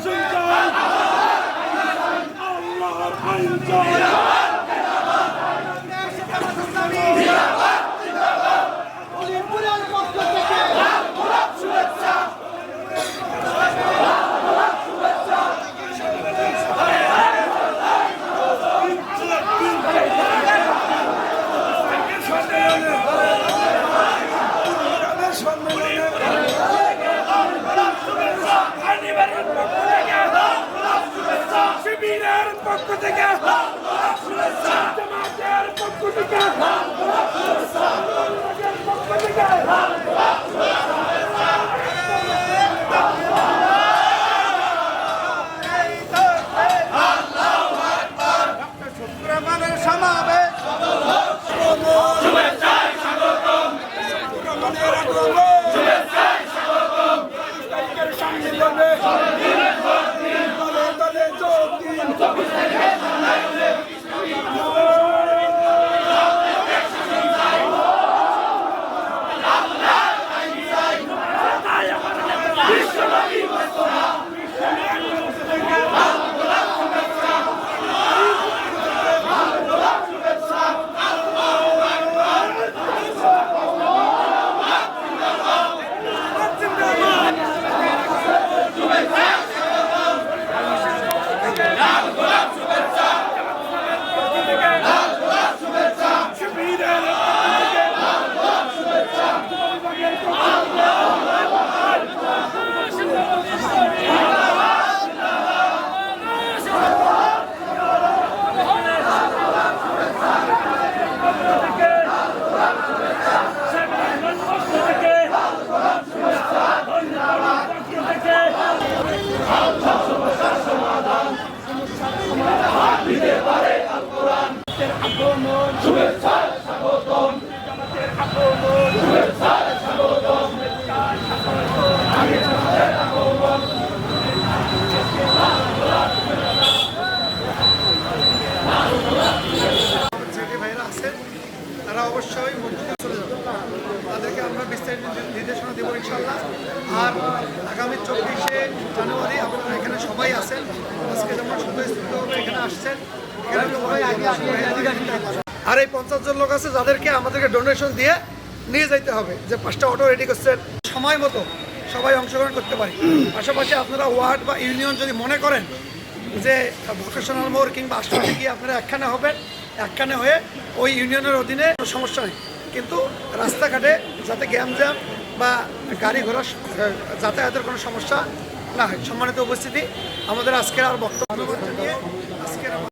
生 শিবিরের পক্ষ থেকে জামাতের পক্ষ থেকে পক্ষ থেকে তারা অবশ্যই মসজিদে চলে যাবে। তাদেরকে আমরা বিস্তারিত নির্দেশনা দেবো ইনশাল্লাহ আর আগামী চব্বিশে জানুয়ারি আপনারা এখানে সবাই আছেন। আজকে যেমন স্বতঃস্ফূর্তভাবে এখানে আসছেন আর এই পঞ্চাশ জন লোক আছে, যাদেরকে আমাদেরকে ডোনেশন দিয়ে নিয়ে যাইতে হবে যে পাঁচটা অটো রেডি করছেন। সময় মতো সবাই অংশগ্রহণ করতে পারি। পাশাপাশি আপনারা ওয়ার্ড বা ইউনিয়ন যদি মনে করেন যে ভোকেশনাল মোড় কিংবা আশপাশে গিয়ে আপনারা একখানে হবেন, একখানে হয়ে ওই ইউনিয়নের অধীনে কোনো সমস্যা নেই। কিন্তু রাস্তাঘাটে যাতে গ্যাম জ্যাম বা গাড়ি ঘোড়া যাতায়াতের কোনো সমস্যা না হয়। সম্মানিত উপস্থিতি, আমাদের আজকের আর বক্তব্য নিয়ে